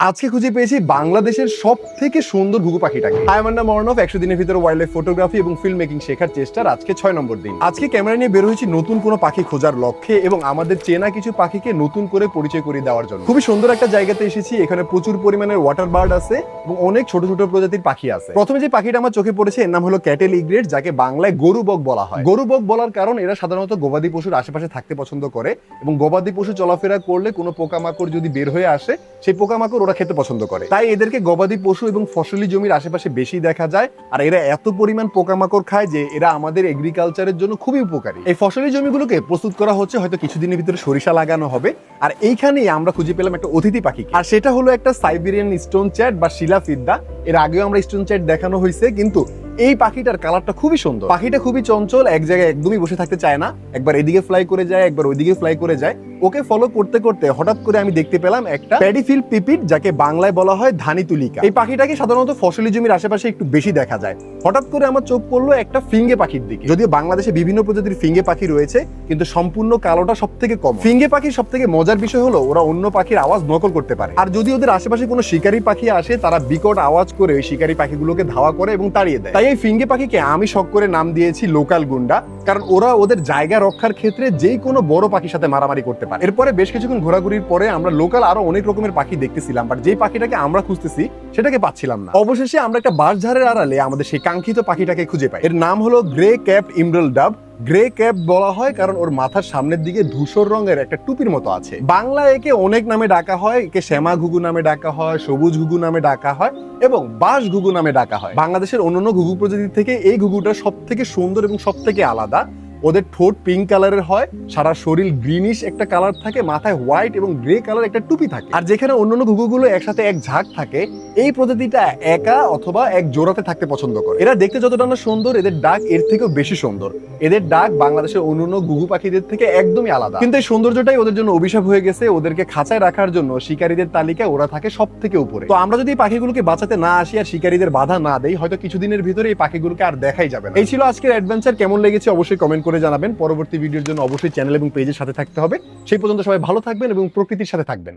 আজকে খুঁজে পেয়েছি বাংলাদেশের সব থেকে সুন্দর ঘুঘু পাখিটাকে। হাই আমার নাম একশো দিনের ভিতরে ওয়াইল্ড লাইফ ফটোগ্রাফি এবং ফিল্ম মেকিং শেখার চেষ্টার আজকে ছয় নম্বর দিন। আজকে ক্যামেরা নিয়ে বের হয়েছি নতুন কোনো পাখি খোঁজার লক্ষ্যে এবং আমাদের চেনা কিছু পাখিকে নতুন করে পরিচয় করে দেওয়ার জন্য। খুবই সুন্দর একটা জায়গাতে এসেছি, এখানে প্রচুর পরিমাণের ওয়াটার বার্ড আছে এবং অনেক ছোট ছোট প্রজাতির পাখি আছে। প্রথমে যে পাখিটা আমার চোখে পড়েছে, এর নাম হলো ক্যাটেল ইগ্রেট যাকে বাংলায় গরু বক বলা হয়। গরু বক বলার কারণ, এরা সাধারণত গবাদি পশুর আশেপাশে থাকতে পছন্দ করে এবং গবাদি পশু চলাফেরা করলে কোনো পোকামাকড় যদি বের হয়ে আসে, সেই পোকামাকড় ওরা খেতে পছন্দ করে। তাই এদেরকে গবাদি পশু এবং ফসলি জমির আশেপাশে বেশি দেখা যায়, আর এরা এত পরিমাণ পোকামাকড় খায় যে এরা আমাদের এগ্রিকালচারের জন্য খুবই উপকারী। এই ফসলি জমিগুলোকে প্রস্তুত করা হচ্ছে হয়তো কিছুদিনের ভিতরে সরিষা লাগানো হবে, আর এইখানেই আমরা খুঁজে পেলাম একটা অতিথি পাখি আর সেটা হলো একটা সাইবেরিয়ান স্টোন চ্যাট বা শিলাফিদ্দা এর আগেও আমরা স্টোন চ্যাট দেখানো হয়েছে, কিন্তু এই পাখিটার কালারটা খুবই সুন্দর। পাখিটা খুবই চঞ্চল, এক জায়গায় একদমই বসে থাকতে চায় না। একবার এদিকে ফ্লাই করে যায়, একবার ওইদিকে ফ্লাই করে যায়। ওকে ফলো করতে করতে হঠাৎ করে আমি দেখতে পেলাম একটা প্যাডিফিল পিপিট যাকে বাংলায় বলা হয় ধানি তুলিকা এই পাখিটাকে সাধারণত ফসলি জমির আশেপাশে একটু বেশি দেখা যায়। হঠাৎ করে আমার চোখ পড়ল একটা ফিঙ্গে পাখির দিকে। যদিও বাংলাদেশে বিভিন্ন প্রজাতির ফিঙ্গে পাখি রয়েছে, কিন্তু সম্পূর্ণ কালোটা সব থেকে কম ফিঙ্গে পাখির সব থেকে মজার বিষয় হলো, ওরা অন্য পাখির আওয়াজ নকল করতে পারে। আর যদি ওদের আশেপাশে কোনো শিকারী পাখি আসে, তারা বিকট আওয়াজ করে ওই শিকারী পাখিগুলোকে ধাওয়া করে এবং তাড়িয়ে দেয়। তাই এই ফিঙ্গে পাখিকে আমি শখ করে নাম দিয়েছি লোকাল গুন্ডা, কারণ ওরা ওদের জায়গা রক্ষার ক্ষেত্রে যেই কোনো বড় পাখির সাথে মারামারি করতে পারে। এরপরে বেশ কিছুক্ষণ ঘোরাঘুরির পরে আমরা লোকাল আরও অনেক রকমের পাখি দেখতেছিলাম বাট যেই পাখিটাকে আমরা খুঁজতেছি, সেটাকে পাচ্ছিলাম না। অবশেষে আমরা একটা বাঁশঝাড়ের আড়ালে আমাদের সেই কাঙ্ক্ষিত পাখিটাকে খুঁজে পাই। এর নাম হলো গ্রে ক্যাপ ইমরাল ডাব গ্রে ক্যাপ বলা হয় কারণ ওর মাথার সামনের দিকে ধূসর রঙের একটা টুপির মতো আছে। বাংলা একে অনেক নামে ডাকা হয়, একে শ্যামা ঘুঘু নামে ডাকা হয়, সবুজ ঘুঘু নামে ডাকা হয় এবং বাঁশ ঘুঘু নামে ডাকা হয়। বাংলাদেশের অন্যান্য ঘুঘু প্রজাতির থেকে এই ঘুঘুটা সব থেকে সুন্দর এবং সব থেকে আলাদা। ওদের ঠোঁট পিঙ্ক কালারের হয়, সারা শরীর গ্রিনিশ একটা কালার থাকে, মাথায় হোয়াইট এবং গ্রে কালার একটা টুপি থাকে। আর যেখানে অন্যান্য ঘুঘুগুলো একসাথে এক ঝাঁক থাকে, এই প্রজাতিটা একা অথবা এক জোড়াতে থাকতে পছন্দ করে। এরা দেখতে যতটা না সুন্দর, এদের ডাক এর থেকেও বেশি সুন্দর। এদের ডাক বাংলাদেশের অন্যান্য ঘুঘু পাখিদের থেকে একদমই আলাদা। কিন্তু এই সৌন্দর্যটাই ওদের জন্য অভিশাপ হয়ে গেছে ওদেরকে খাঁচায় রাখার জন্য, শিকারীদের তালিকায় ওরা থাকে সব থেকে উপরে। তো আমরা যদি এই পাখিগুলোকে বাঁচাতে না আসি আর শিকারীদের বাধা না দেই, হয়তো কিছুদিনের ভিতরে এই পাখিগুলোকে আর দেখাই যাবে না। এই ছিল আজকের অ্যাডভেঞ্চার কেমন লেগেছে অবশ্যই কমেন্ট করে জানাবেন। পরবর্তী ভিডিওর জন্য অবশ্যই চ্যানেল এবং পেজের সাথে থাকতে হবে। সেই পর্যন্ত সবাই ভালো থাকবেন এবং প্রকৃতির সাথে থাকবেন।